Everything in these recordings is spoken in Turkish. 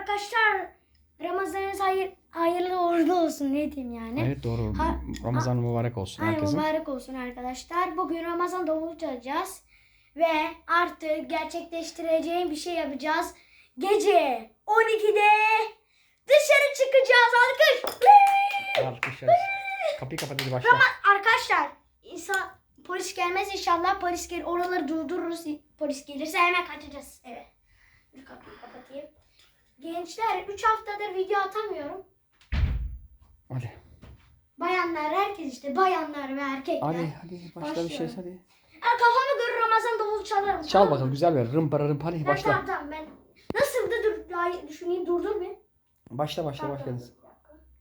arkadaşlar. Ramazanınız hayır, hayırlı uğurlu olsun ne diyeyim yani. Evet doğru. Ha- Ramazan mübarek olsun Ay herkesin. mübarek olsun arkadaşlar. Bugün Ramazan davulu çalacağız. Ve artık gerçekleştireceğim bir şey yapacağız. Gece 12'de dışarı çıkacağız alkış. Alkışlar. Kapıyı kapat hadi başla. Arkadaşlar insan polis gelmez inşallah. Polis gel oraları durdururuz. Polis gelirse hemen kaçacağız eve. Dur kapıyı kapatayım. Gençler 3 haftadır video atamıyorum. Hadi. Bayanlar herkes işte bayanlar ve erkekler. Hadi hadi başla bir şey hadi. Ha, kafamı görür Ramazan davulu çalarım. Çal tamam bakalım güzel ver. Rım para rım Ha, başla. Tamam tamam ben. Nasıldı dur ya, düşüneyim durdur bir. Başla başla Tamam, başla.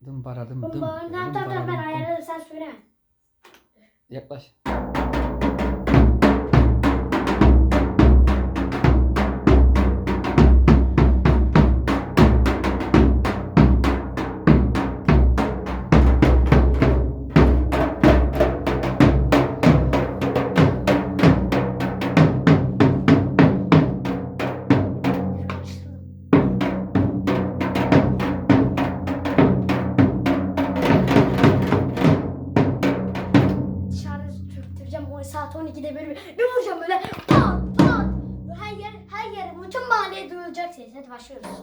Dım para dım dım. Tamam tamam para, ben dım, dım. ayarladım sen söyleme. Yaklaş. 12'de böyle bir, vuracağım böyle pat pat. Her yer her yer bütün mahalleye duyulacak ses. Hadi başlıyoruz.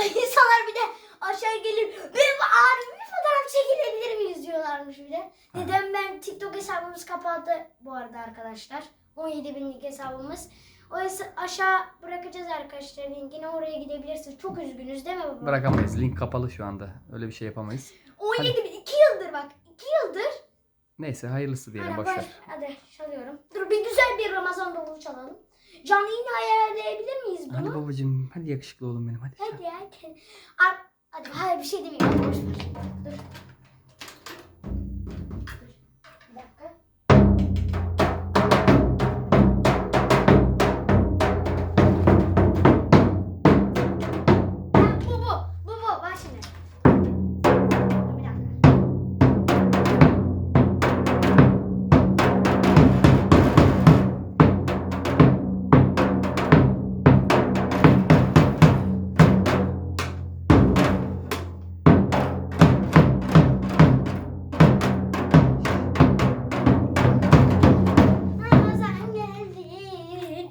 İnsanlar bir de aşağı gelip benim abi bir fotoğraf çekilebilir miyiz diyorlarmış bir de. Neden ben TikTok hesabımız kapattı bu arada arkadaşlar. 17 binlik hesabımız. O aşağı bırakacağız arkadaşlar linkini oraya gidebilirsiniz. Çok üzgünüz değil mi baba? Bırakamayız. Link kapalı şu anda. Öyle bir şey yapamayız. 17 bin Neyse hayırlısı diyelim Hadi boş baş, ver. hadi çalıyorum. Dur bir güzel bir Ramazan davulu çalalım. Canlı yine ayarlayabilir miyiz bunu? Hadi babacığım hadi yakışıklı oğlum benim hadi. Hadi ya. hadi. Ar- hadi hayır bir şey demeyeyim. Hadi boş ver. Dur.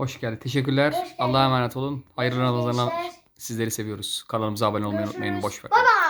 Hoş geldin. Teşekkürler. Hoş geldin. Allah'a emanet olun. Hayırlı Ramazanlar. Sizleri seviyoruz. Kanalımıza abone olmayı unutmayın. görüşürüz. Boş ver. Bye bye.